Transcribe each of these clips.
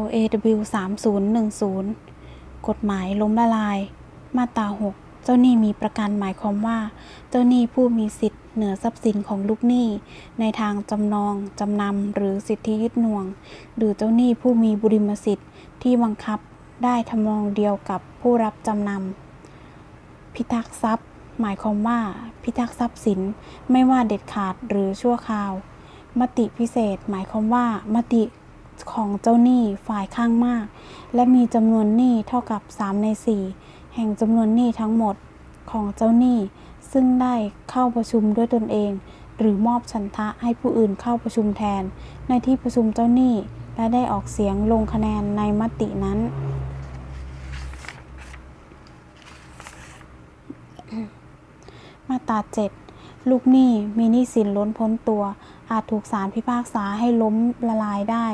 LAW 3010 กฎหมายล้มละลาย มาตรา 6 เจ้าหนี้มีประกันหมายความว่า เจ้าหนี้ผู้มีสิทธิ์เหนือทรัพย์สินของลูกหนี้ ในทางจำนอง จำนำ หรือสิทธิยึดหน่วง หรือเจ้าหนี้ผู้มีบุริมสิทธิ์ที่บังคับได้ทำนองเดียวกับผู้รับจำนำ พิทักษ์ทรัพย์ หมายความว่า พิทักษ์ทรัพย์สินไม่ว่าเด็ดขาดหรือชั่วคราว มติพิเศษ หมายความว่า มติ ของเจ้าหนี้ฝ่ายข้างมาก และมีจำนวนหนี้เท่ากับ 3 ใน 4 แห่งจำนวนหนี้ทั้งหมดของเจ้าหนี้ ซึ่งได้เข้าประชุมด้วยตนเอง หรือมอบฉันทะให้ผู้อื่นเข้าประชุมแทน ในที่ประชุมเจ้าหนี้และได้ออกเสียงลงคะแนนในมตินั้นมาตรา7ลูกหนี้มีหนี้สินล้นพ้นตัว อาจถูกศาลพิพากษาให้ล้มละลายได้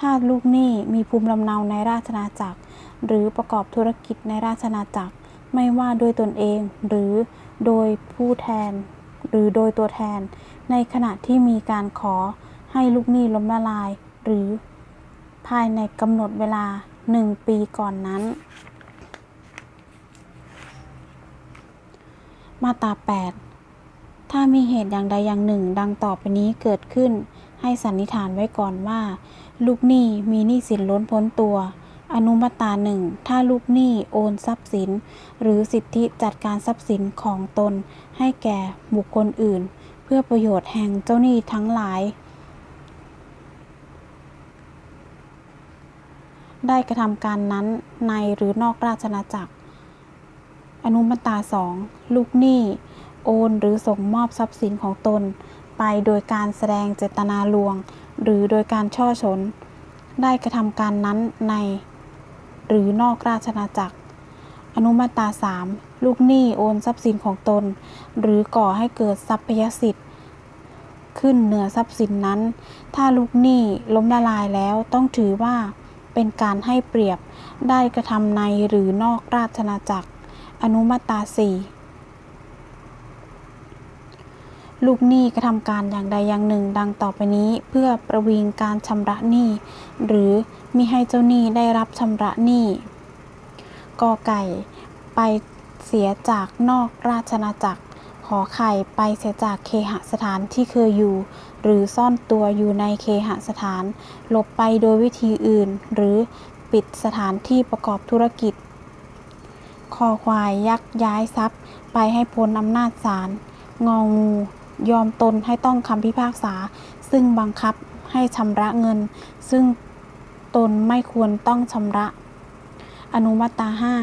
ถ้าลูกหนี้มีภูมิลำเนาในราชอาจักร หรือประกอบธุรกิจในราชอาจักร ไม่ว่าโดยตนเองหรือโดยผู้แทน หรือโดยตัวแทน ในขณะที่มีการขอให้ลูกหนี้ล้มละลาย หรือภายในกำหนดเวลา 1 ปีก่อนนั้น มาตรา 8 ถ้ามีเหตุอย่างใดอย่างหนึ่ง ดังต่อไปนี้เกิดขึ้นให้สันนิษฐานไว้ก่อนว่า ลูกหนี้มีหนี้สินล้นพ้นตัว อนุมาตราหนึ่งถ้าลูกหนี้โอนทรัพย์สิน หรือสิทธิจัดการทรัพย์สินของตน ให้แก่บุคคลอื่น เพื่อประโยชน์แห่งเจ้าหนี้ทั้งหลาย ได้กระทำการนั้นในหรือนอกราชอาณาจักร อนุมาตราสองลูกหนี้โอนหรือส่งมอบทรัพย์สินของตน ไปโดยการแสดงเจตนาลวง หรือโดยการช่อฉนได้กระทำการนั้นใน หรือนอกราชอาณาจักร อนุมาตราสามลูกหนี้โอนทรัพย์สินของตน หรือก่อให้เกิดทรัพยสิทธิ์ ขึ้นเหนือทรัพย์สินนั้น ถ้าลูกหนี้ล้มละลายแล้วต้องถือว่าเป็นการให้เปรียบได้กระทำในหรือนอกราชอาณาจักร อนุมาตราสี่ ลูกหนี้กระทำการอย่างใดอย่างหนึ่ง ดังต่อไปนี้เพื่อประวิงการชำระหนี้ หรือมิให้เจ้าหนี้ได้รับชำระหนี้กอไก่ ไปเสียจากนอกราชอาณาจักรขอไข่ไปเสียจากเคหสถานที่เคยอยู่ หรือซ่อนตัวอยู่ในเคหสถาน หลบไปโดยวิธีอื่น หรือปิดสถานที่ประกอบธุรกิจคอควายยักย้ายทรัพย์ ไปให้พ้นอำนาจศาลงองู ยอมตนให้ต้องคำพิพากษา ซึ่งบังคับให้ชำระเงิน ซึ่งตนไม่ควรต้องชำระ อนุมาตราห้า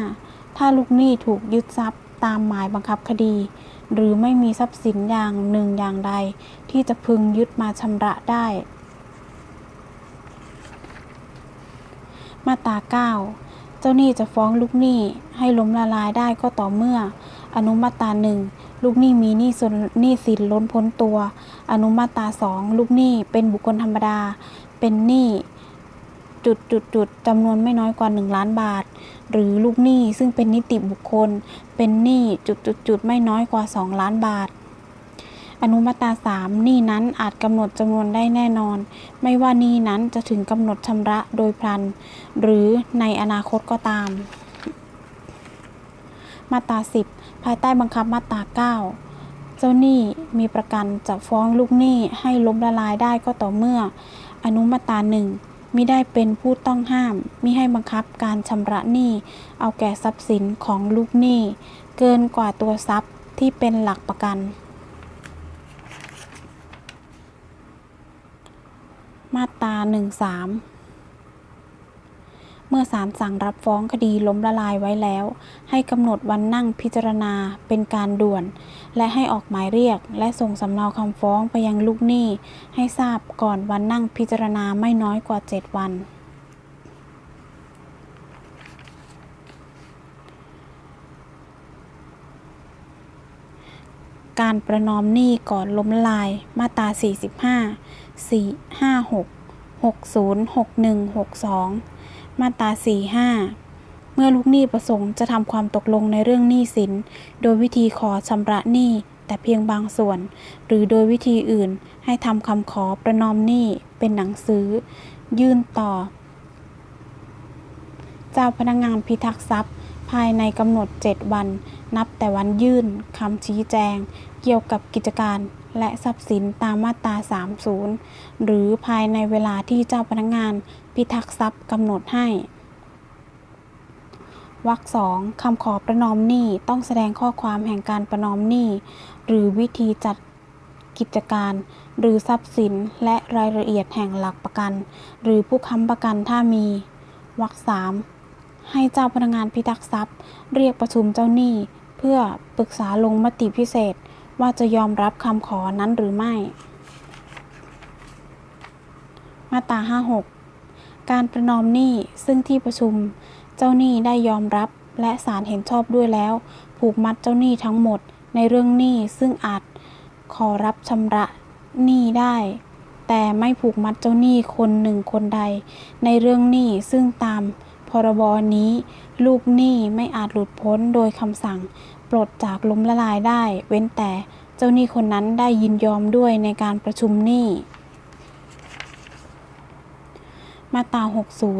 ถ้าลูกหนี้ถูกยึดทรัพย์ตามหมายบังคับคดี หรือไม่มีทรัพย์สินอย่างหนึ่งอย่างใด ที่จะพึงยึดมาชำระได้ มาตราเก้าเจ้าหนี้จะฟ้องลูกหนี้ให้ล้มละลายได้ก็ต่อเมื่อ อนุมาตราหนึ่ง ลูกหนี้มีหนี้ส่วนหนี้สินล้นพ้นตัว อนุมาตราสองลูกหนี้เป็นบุคคลธรรมดา เป็นหนี้จุดจุดจุดจำนวนไม่น้อยกว่า 1 ล้านบาท หรือลูกหนี้ซึ่งเป็นนิติบุคคล เป็นหนี้จุดจุดจุดไม่น้อยกว่า 2 ล้านบาท อนุมาตราสามหนี้นั้นอาจกำหนดจำนวนได้แน่นอน ไม่ว่าหนี้นั้นจะถึงกำหนดชำระโดยพลัน หรือในอนาคตก็ตาม มาตราสิบภายใต้บังคับมาตราเก้าเจ้าหนี้มีประกันจะฟ้องลูกหนี้ให้ล้มละลายได้ก็ต่อเมื่อ อนุมาตราหนึ่งมิได้เป็นผู้ต้องห้ามมิให้บังคับการชำระหนี้ เอาแก่ทรัพย์สินของลูกหนี้ เกินกว่าตัวทรัพย์ที่เป็นหลักประกัน มาตราหนึ่งสาม เมื่อศาลสั่งรับฟ้องคดีล้มละลายไว้แล้ว ให้กำหนดวันนั่งพิจารณาเป็นการด่วน และให้ออกหมายเรียก และส่งสำเนาคำฟ้องไปยังลูกหนี้ ให้ทราบก่อนวันนั่งพิจารณาไม่น้อยกว่า 7 วัน การประนอมหนี้ก่อนล้มละลายมาตรา45 456 60 61 62 มาตรา45 เมื่อลูกหนี้ประสงค์จะทำความตกลงในเรื่องหนี้สิน โดยวิธีขอชำระหนี้แต่เพียงบางส่วน หรือโดยวิธีอื่นให้ทำคำขอประนอมหนี้เป็นหนังสือ ยื่นต่อ เจ้าพนักงานพิทักษ์ทรัพย์ ภายในกำหนด 7 วัน นับแต่วันยื่นคำชี้แจง เกี่ยวกับกิจการ และทรัพย์สินตามมาตรา 30 หรือภายในเวลาที่เจ้าพนักงานพิทักษ์ทรัพย์กำหนดให้วรรคสองคำขอประนอมหนี้ต้องแสดงข้อความแห่งการประนอมหนี้หรือวิธีจัดกิจการ หรือทรัพย์สินและรายละเอียดแห่งหลักประกัน หรือผู้ค้ำประกันถ้ามีวรรคสามให้เจ้าพนักงานพิทักษ์ทรัพย์ เรียกประชุมเจ้าหนี้ เพื่อปรึกษาลงมติพิเศษ ว่าจะยอมรับคำขอนั้นหรือไม่ มาตรา56 การประนอมหนี้ซึ่งที่ประชุมเจ้าหนี้ได้ยอมรับและศาลเห็นชอบด้วยแล้ว ผูกมัดเจ้าหนี้ทั้งหมดในเรื่องหนี้ซึ่งอาจขอรับชำระหนี้ได้ แต่ไม่ผูกมัดเจ้าหนี้คนหนึ่งคนใด ในเรื่องหนี้ซึ่งตามพรบนี้ ลูกหนี้ไม่อาจหลุดพ้นโดยคำสั่ง ปลดจากล้มละลายได้ เว้นแต่เจ้าหนี้คนนั้นได้ยินยอมด้วยในการประชุมหนี้ มาตรา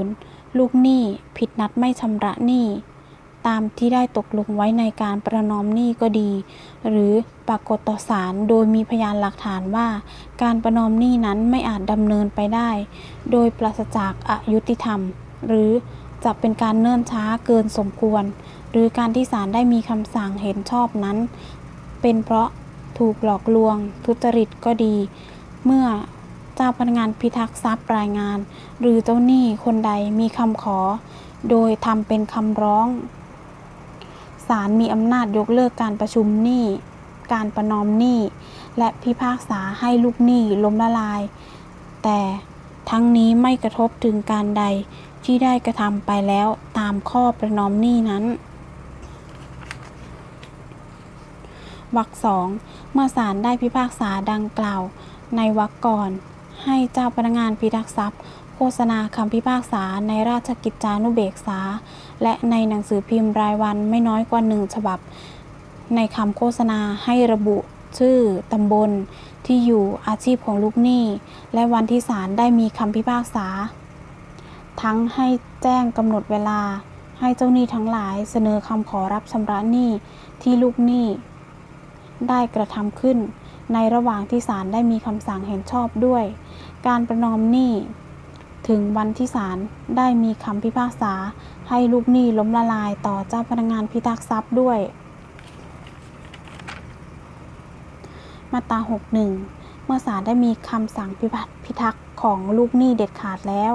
60 ลูกหนี้ผิดนัดไม่ชำระหนี้ ตามที่ได้ตกลงไว้ในการประนอมหนี้ก็ดี หรือปรากฏต่อศาลโดยมีพยานหลักฐานว่า การประนอมหนี้นั้นไม่อาจดำเนินไปได้ โดยปราศจากอายุติธรรม หรือ จะเป็นการเนิ่นช้าเกินสมควร หรือการที่ศาลได้มีคำสั่งเห็นชอบนั้น เป็นเพราะถูกหลอกลวง ทุจริตก็ดี เมื่อเจ้าพนักงานพิทักษ์ทรัพย์รายงาน หรือเจ้าหนี้คนใดมีคำขอ โดยทำเป็นคำร้องศาลมีอำนาจยกเลิกการประชุมหนี้ การประนอมหนี้ และพิพากษาให้ลูกหนี้ล้มละลาย แต่ทั้งนี้ไม่กระทบถึงการใด ที่ได้กระทำไปแล้วตามข้อประนอมหนี้นั้นวรรคสองเมื่อศาลได้พิพากษาดังกล่าว ในวรรคก่อน ให้เจ้าพนักงานพิทักษ์ทรัพย์ โฆษณาคำพิพากษาในราชกิจจานุเบกษา และในหนังสือพิมพ์รายวันไม่น้อยกว่าหนึ่งฉบับ ในคำโฆษณาให้ระบุชื่อตำบลที่อยู่อาชีพของลูกหนี้ และวันที่ศาลได้มีคำพิพากษา ทั้งให้แจ้งกำหนดเวลา ให้เจ้าหนี้ทั้งหลายเสนอคำขอรับชำระหนี้ที่ลูกหนี้ ได้กระทำขึ้น ในระหว่างที่ศาลได้มีคำสั่งเห็นชอบด้วย การประนอมหนี้ ถึงวันที่ศาลได้มีคำพิพากษา ให้ลูกหนี้ล้มละลายต่อเจ้าพนักงานพิทักษ์ทรัพย์ด้วย มาตรา61 เมื่อศาลได้มีคำสั่งพิพัฒพิทักษ์ของลูกหนี้เด็ดขาดแล้ว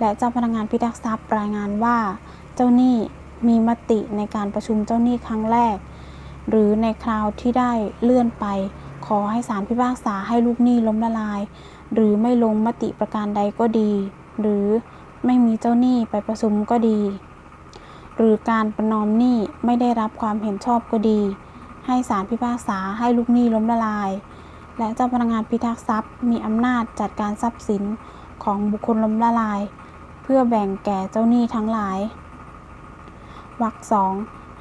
และเจ้าพนักงานพิทักษ์ทรัพย์รายงานว่า เจ้าหนี้มีมติในการประชุมเจ้าหนี้ครั้งแรก หรือในคราวที่ได้เลื่อนไป ขอให้ศาลพิพากษาให้ลูกหนี้ล้มละลาย หรือไม่ลงมติประการใดก็ดี หรือไม่มีเจ้าหนี้ไปประชุมก็ดี หรือการประนอมหนี้ไม่ได้รับความเห็นชอบก็ดี ให้ศาลพิพากษาให้ลูกหนี้ล้มละลาย และเจ้าพนักงานพิทักษ์ทรัพย์ มีอำนาจจัดการทรัพย์สินของบุคคลล้มละลาย เพื่อแบ่งแก่เจ้าหนี้ทั้งหลายวรรคสอง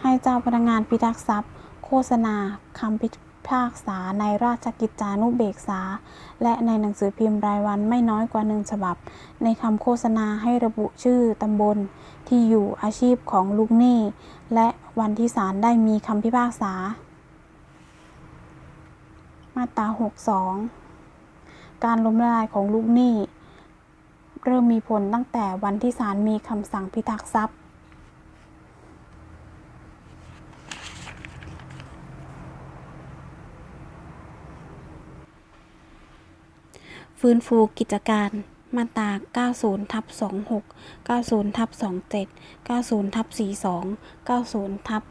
ให้เจ้าพนักงานพิทักษ์ทรัพย์ โฆษณาคำพิพากษาในราชกิจจานุเบกษา และในหนังสือพิมพ์รายวันไม่น้อยกว่าหนึ่งฉบับ ในคำโฆษณาให้ระบุชื่อตำบลที่อยู่อาชีพของลูกหนี้ และวันที่ศาลได้มีคำพิพากษา มาตรา62 การล้มละลายของลูกหนี้ เริ่มมีผลตั้งแต่วันที่ศาลมีคำสั่งพิทักษ์ทรัพย์ ฟื้นฟูกิจการมาตรา90ทับ26 90ทับ27 90ทับ42 90ทับ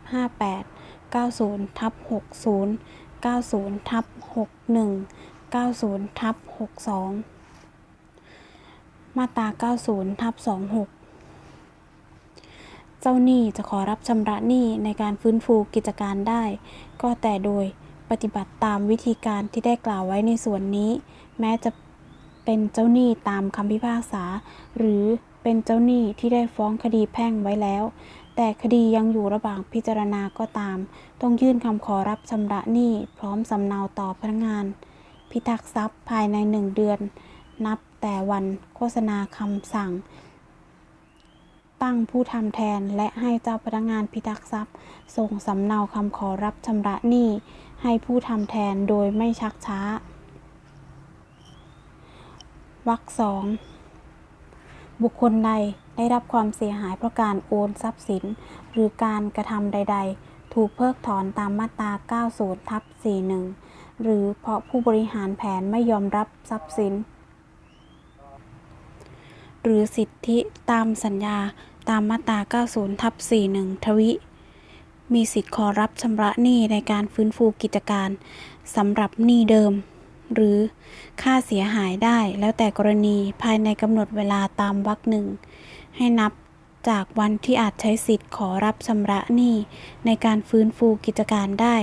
58 90ทับ60 90ทับ61 90ทับ62 มาตรา 90ทับ26 เจ้าหนี้จะขอรับชำระหนี้ในการฟื้นฟูกิจการได้ ก็แต่โดยปฏิบัติตามวิธีการที่ได้กล่าวไว้ในส่วนนี้ แม้จะเป็นเจ้าหนี้ตามคำพิพากษา หรือเป็นเจ้าหนี้ที่ได้ฟ้องคดีแพ่งไว้แล้ว แต่คดียังอยู่ระหว่างพิจารณาก็ตาม ต้องยื่นคำขอรับชำระหนี้พร้อมสำเนาต่อพนักงาน พิทักษ์ทรัพย์ภายในหนึ่งเดือน นับแต่วันโฆษณาคำสั่ง ตั้งผู้ทำแทนและให้เจ้าพนักงานพิทักษ์ทรัพย์ ส่งสำเนาคำขอรับชำระหนี้ให้ผู้ทำแทนโดยไม่ชักช้าวรรคสองบุคคลใด ได้รับความเสียหายเพราะการโอนทรัพย์สิน หรือการกระทำใด ๆ ถูกเพิกถอนตามมาตรา 90ทับ41 หรือเพราะผู้บริหารแผนไม่ยอมรับทรัพย์สิน หรือสิทธิตามสัญญาตามมาตรา 90ทับ41 ทวิ มีสิทธิ์ขอรับชำระหนี้ในการฟื้นฟูกิจการสำหรับหนี้เดิม หรือค่าเสียหายได้แล้วแต่กรณีภายในกำหนดเวลาตามวรรคหนึ่ง ให้นับจากวันที่อาจใช้สิทธิ์ขอรับชำระหนี้ในการฟื้นฟูกิจการได้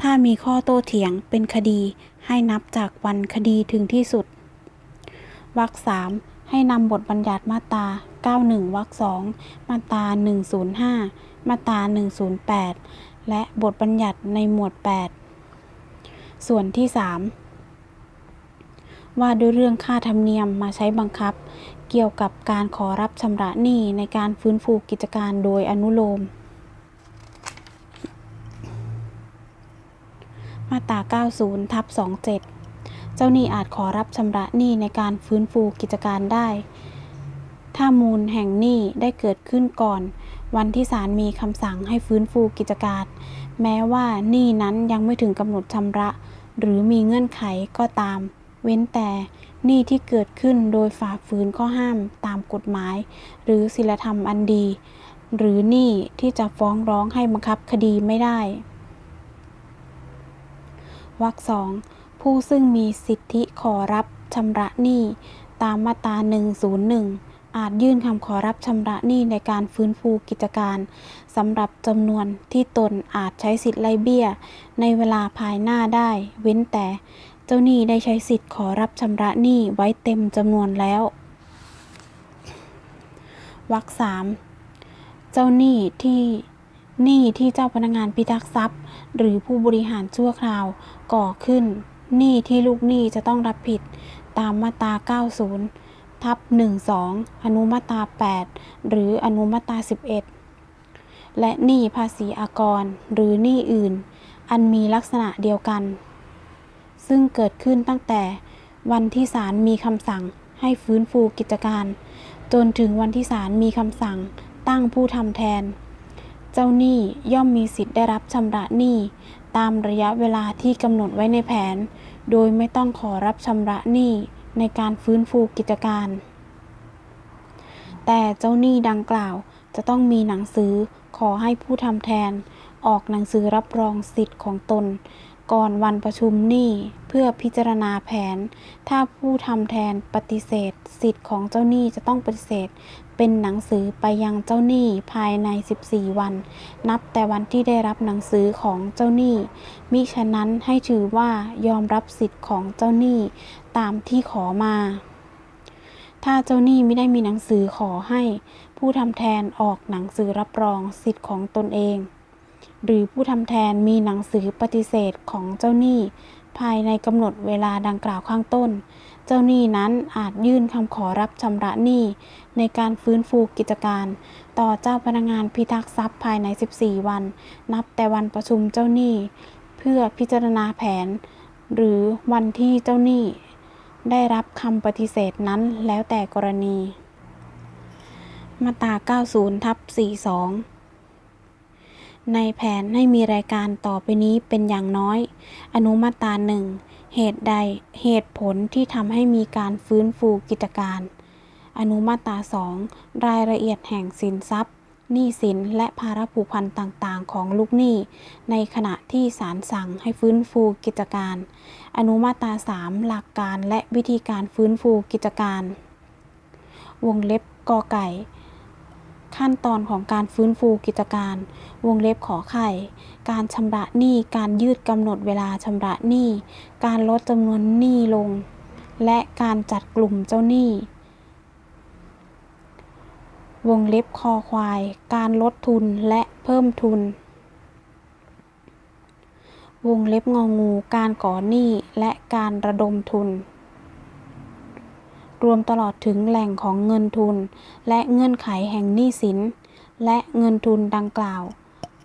ถ้ามีข้อโต้เถียงเป็นคดี ให้นับจากวันคดีถึงที่สุด วรรคสามให้นำบทบัญญัติมาตรา 91 วรรคสองมาตรา 105 มาตรา 108 และบทบัญญัติในหมวด 8 ส่วนที่ 3 ว่าด้วยเรื่องค่าธรรมเนียมมาใช้บังคับ เกี่ยวกับการขอรับชำระหนี้ในการฟื้นฟูกิจการโดยอนุโลม มาตรา 90 ทับ 27 เจ้าหนี้อาจขอรับชำระหนี้ในการฟื้นฟูกิจการได้ ถ้ามูลแห่งหนี้ได้เกิดขึ้นก่อน วันที่ศาลมีคำสั่งให้ฟื้นฟูกิจการ แม้ว่าหนี้นั้นยังไม่ถึงกำหนดชำระ หรือมีเงื่อนไขก็ตาม เว้นแต่หนี้ที่เกิดขึ้นโดยฝ่าฝืนข้อห้ามตามกฎหมาย หรือศีลธรรมอันดี หรือหนี้ที่จะฟ้องร้องให้บังคับคดีไม่ได้วรรคสองผู้ซึ่งมีสิทธิขอรับชำระหนี้ตามมาตรา 101 อาจยื่นคำขอรับชำระหนี้ในการฟื้นฟูกิจการสำหรับจำนวนที่ตนอาจใช้สิทธิ์ไล่เบี้ย ในเวลาภายหน้าได้ เว้นแต่ จ้าหนี้ได้ใช้สิทธิ์ขอรับชำระหนี้ไว้เต็มจำนวนแล้ววรรคสามเจ้าหนี้ที่หนี้ที่เจ้าพนักงานพิทักษ์ทรัพย์ หรือผู้บริหารชั่วคราวก่อขึ้นหนี้ที่ลูกหนี้จะต้องรับผิดตามมาตรา 90 ทับ 12 อนุมาตรา 8 หรืออนุมาตรา 11 และหนี้ภาษีอากร หรือหนี้อื่น อันมีลักษณะเดียวกัน ซึ่งเกิดขึ้นตั้งแต่วันที่ศาลมีคำสั่งให้ฟื้นฟูกิจการ จนถึงวันที่ศาลมีคำสั่งตั้งผู้ทำแทน เจ้าหนี้ย่อมมีสิทธิ์ได้รับชำระหนี้ตามระยะเวลาที่กำหนดไว้ในแผน โดยไม่ต้องขอรับชำระหนี้ในการฟื้นฟูกิจการ แต่เจ้าหนี้ดังกล่าวจะต้องมีหนังสือขอให้ผู้ทำแทน ออกหนังสือรับรองสิทธิ์ของตน ก่อนวันประชุมนี้เพื่อพิจารณาแผน ถ้าผู้ทำแทนปฏิเสธ สิทธิ์ของเจ้าหนี้จะต้องปฏิเสธ เป็นหนังสือไปยังเจ้าหนี้ภายใน 14 วัน นับแต่วันที่ได้รับหนังสือของเจ้าหนี้มิฉะนั้นให้ถือว่ายอมรับสิทธิ์ของเจ้าหนี้ตามที่ขอมา ถ้าเจ้าหนี้ไม่ได้มีหนังสือขอให้ ผู้ทำแทนออกหนังสือรับรองสิทธิ์ของตนเอง หรือผู้ทำแทนมีหนังสือปฏิเสธของเจ้าหนี้ ภายในกำหนดเวลาดังกล่าวข้างต้น เจ้าหนี้นั้นอาจยื่นคำขอรับชำระหนี้ ในการฟื้นฟูกิจการ ต่อเจ้าพนักงานพิทักษ์ทรัพย์ภายใน 14 วัน นับแต่วันประชุมเจ้าหนี้ เพื่อพิจารณาแผน หรือวันที่เจ้าหนี้ ได้รับคำปฏิเสธนั้นแล้วแต่กรณี มาตรา90ทับ42 ในแผนให้มีรายการต่อไปนี้เป็นอย่างน้อย อนุมาตราหนึ่งเหตุใดเหตุผลที่ทำให้มีการฟื้นฟูกิจการ อนุมาตราสองรายละเอียดแห่งสินทรัพย์หนี้สินและภาระผูกพันต่างๆ ของลูกหนี้ ในขณะที่ศาลสั่งให้ฟื้นฟูกิจการ อนุมาตราสามหลักการและวิธีการฟื้นฟูกิจการ วงเล็บกอไก่ ขั้นตอนของการฟื้นฟูกิจการ วงเล็บขอไข่ การชำระหนี้ การยืดกำหนดเวลาชำระหนี้ การลดจำนวนหนี้ลง และการจัดกลุ่มเจ้าหนี้ วงเล็บคอควาย การลดทุนและเพิ่มทุน วงเล็บงองู การก่อหนี้และการระดมทุน รวมตลอดถึงแหล่งของเงินทุน และเงื่อนไขแห่งหนี้สิน และเงินทุนดังกล่าว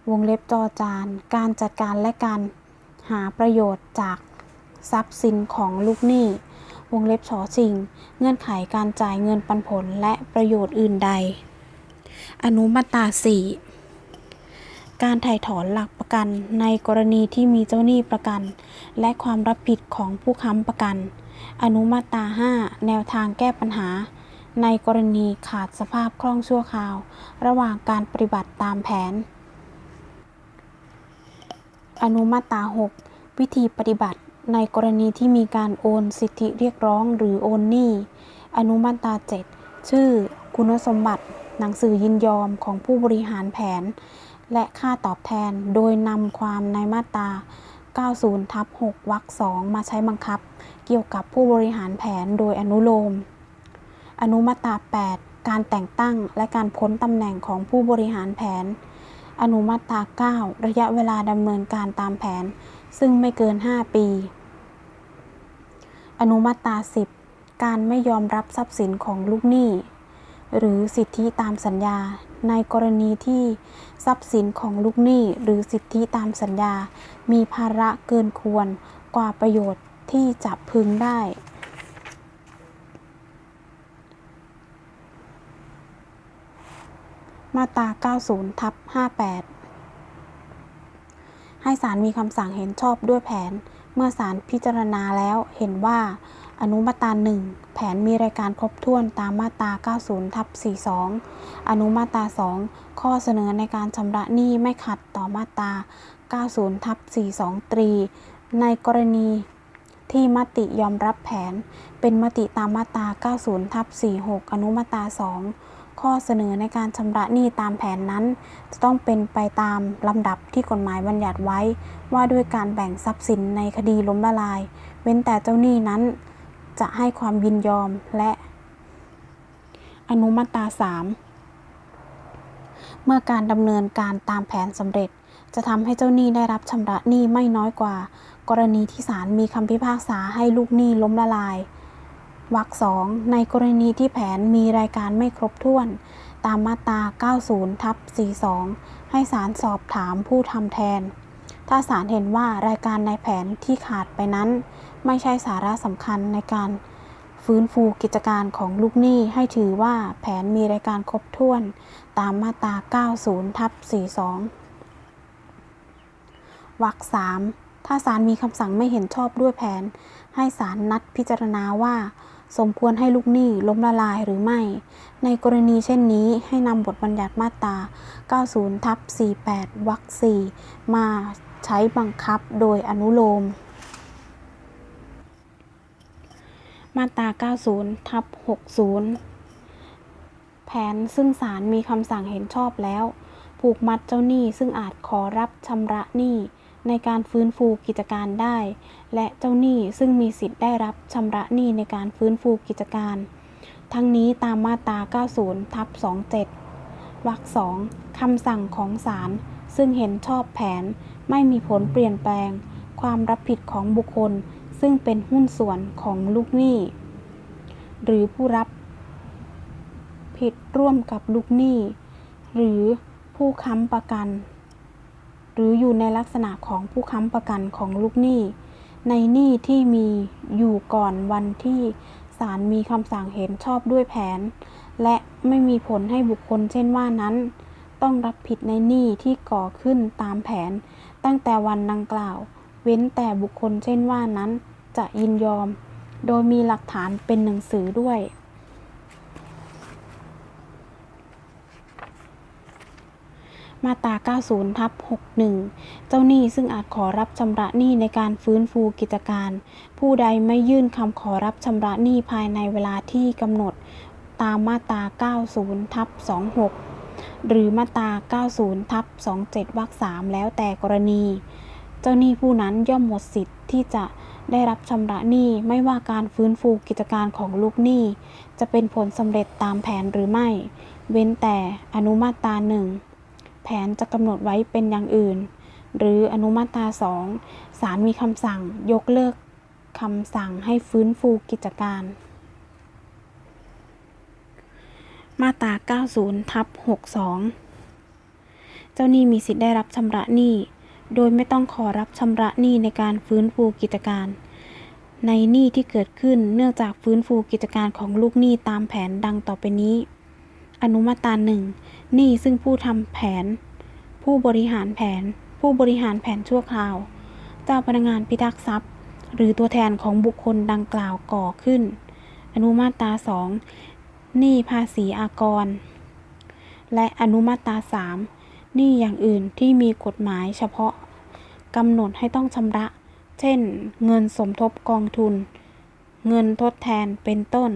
วงเล็บจอจาน การจัดการและการหาประโยชน์จากทรัพย์สินของลูกหนี้ วงเล็บชอชิงเงื่อนไขการจ่ายเงินปันผลและประโยชน์อื่นใด อนุมาตรา4การถ่ายถอนหลักประกันในกรณีที่มีเจ้าหนี้ประกัน และความรับผิดของผู้ค้ำประกัน อนุมาตรา 5 แนวทางแก้ปัญหา ในกรณีขาดสภาพคล่องชั่วคราว ระหว่างการปฏิบัติตามแผน อนุมาตรา 6 วิธีปฏิบัติในกรณีที่มีการโอนสิทธิเรียกร้องหรือโอนหนี้ อนุมาตรา 7 ชื่อ คุณสมบัติ หนังสือยินยอมของผู้บริหารแผน และค่าตอบแทนโดยนำความในมาตรา 90ทับ6วรรค2มาใช้บังคับ เกี่ยวกับผู้บริหารแผนโดยอนุโลม อนุมาตรา 8 การแต่งตั้งและการพ้นตำแหน่งของผู้บริหารแผน อนุมาตรา 9 ระยะเวลาดำเนินการตามแผน ซึ่งไม่เกิน 5 ปี อนุมาตรา 10 การไม่ยอมรับทรัพย์สินของลูกหนี้ หรือสิทธิตามสัญญาในกรณีที่ทรัพย์สินของลูกหนี้หรือสิทธิตามสัญญา มีภาระเกินควรกว่าประโยชน์ ที่จะพึงได้ มาตรา90ทับ58 ให้ศาลมีคำสั่งเห็นชอบด้วยแผน เมื่อศาลพิจารณาแล้วเห็นว่าอนุมาตรา1แผนมีรายการครบถ้วนตามมาตรา 90ทับ42 อนุมาตรา 2 ข้อเสนอในการชำระหนี้ไม่ขัดต่อมาตรา 90ทับ42 ตรี ในกรณี ที่มติยอมรับแผน เป็นมติตามมาตรา 90ทับ46 อนุมาตรา 2 ข้อเสนอในการชำระหนี้ตามแผนนั้น จะต้องเป็นไปตามลำดับที่กฎหมายบัญญัติไว้ ว่าด้วยการแบ่งทรัพย์สินในคดีล้มละลาย เว้นแต่เจ้าหนี้นั้น จะให้ความยินยอมและ อนุมาตรา 3 เมื่อการดำเนินการตามแผนสำเร็จจะทำให้เจ้าหนี้ได้รับชำระหนี้ไม่น้อยกว่า กรณีที่ศาลมีคำพิพากษาให้ลูกหนี้ล้มละลายวรรคสองในกรณีที่แผนมีรายการไม่ครบถ้วน ตามมาตรา 90 ทับ 42 ให้ศาลสอบถามผู้ทำแทน ถ้าศาลเห็นว่ารายการในแผนที่ขาดไปนั้น ไม่ใช่สาระสำคัญในการฟื้นฟูกิจการของลูกหนี้ให้ถือว่าแผนมีรายการครบถ้วน ตามมาตรา 90 ทับ 42วรรคสาม ถ้าศาลมีคำสั่งไม่เห็นชอบด้วยแผน ให้ศาลนัดพิจารณาว่า สมควรให้ลูกหนี้ล้มละลายหรือไม่ ในกรณีเช่นนี้ให้นำบทบัญญัติมาตรา 90 ทับ 48 วรรค 4 มาใช้บังคับโดยอนุโลม มาตรา 90 ทับ 60 แผนซึ่งศาลมีคำสั่งเห็นชอบแล้ว ผูกมัดเจ้าหนี้ซึ่งอาจขอรับชำระหนี้ ในการฟื้นฟูกิจการได้ และเจ้าหนี้ซึ่งมีสิทธิ์ได้รับชำระหนี้ในการฟื้นฟูกิจการ ทั้งนี้ตามมาตรา 90 ทับ 27 วรรคสองคำสั่งของศาลซึ่งเห็นชอบแผนไม่มีผลเปลี่ยนแปลง ความรับผิดของบุคคล ซึ่งเป็นหุ้นส่วนของลูกหนี้ หรือผู้รับผิดร่วมกับลูกหนี้ หรือผู้ค้ำประกัน หรืออยู่ในลักษณะของผู้ค้ำประกันของลูกหนี้ ในหนี้ที่มีอยู่ก่อนวันที่ศาลมีคำสั่งเห็นชอบด้วยแผน และไม่มีผลให้บุคคลเช่นว่านั้น ต้องรับผิดในหนี้ที่ก่อขึ้นตามแผน ตั้งแต่วันดังกล่าว เว้นแต่บุคคลเช่นว่านั้นจะยินยอม โดยมีหลักฐานเป็นหนังสือด้วย มาตรา 90 ทับ 61 เจ้าหนี้ซึ่งอาจขอรับชำระหนี้ในการฟื้นฟูกิจการ ผู้ใดไม่ยื่นคำขอรับชำระหนี้ภายในเวลาที่กำหนดตามมาตรา 90 ทับ 26 หรือมาตรา 90 ทับ 27 วรรค 3 แล้วแต่กรณี เจ้าหนี้ผู้นั้นย่อมหมดสิทธิ์ที่จะได้รับชำระหนี้ไม่ว่าการฟื้นฟูกิจการของลูกหนี้ จะเป็นผลสำเร็จตามแผนหรือไม่ เว้นแต่อนุมาตราหนึ่ง แผนจะกำหนดไว้เป็นอย่างอื่น หรืออนุมาตราสองศาลมีคำสั่งยกเลิกคำสั่งให้ฟื้นฟูกิจการ มาตรา 90 ทับ 62 เจ้าหนี้มีสิทธิ์ได้รับชำระหนี้ โดยไม่ต้องขอรับชำระหนี้ในการฟื้นฟูกิจการ ในหนี้ที่เกิดขึ้นเนื่องจากฟื้นฟูกิจการของลูกหนี้ตามแผนดังต่อไปนี้ อนุมาตราหนึ่งนี้ซึ่งผู้ทำแผน ผู้บริหารแผน ผู้บริหารแผนชั่วคราว เจ้าพนักงานพิทักษ์ทรัพย์ หรือตัวแทนของบุคคลดังกล่าวก่อขึ้น อนุมาตราสองนี้ภาษีอากร และอนุมาตราสามนี้อย่างอื่นที่มีกฎหมายเฉพาะกำหนดให้ต้องชำระ เช่น เงินสมทบกองทุน เงินทดแทนเป็นต้น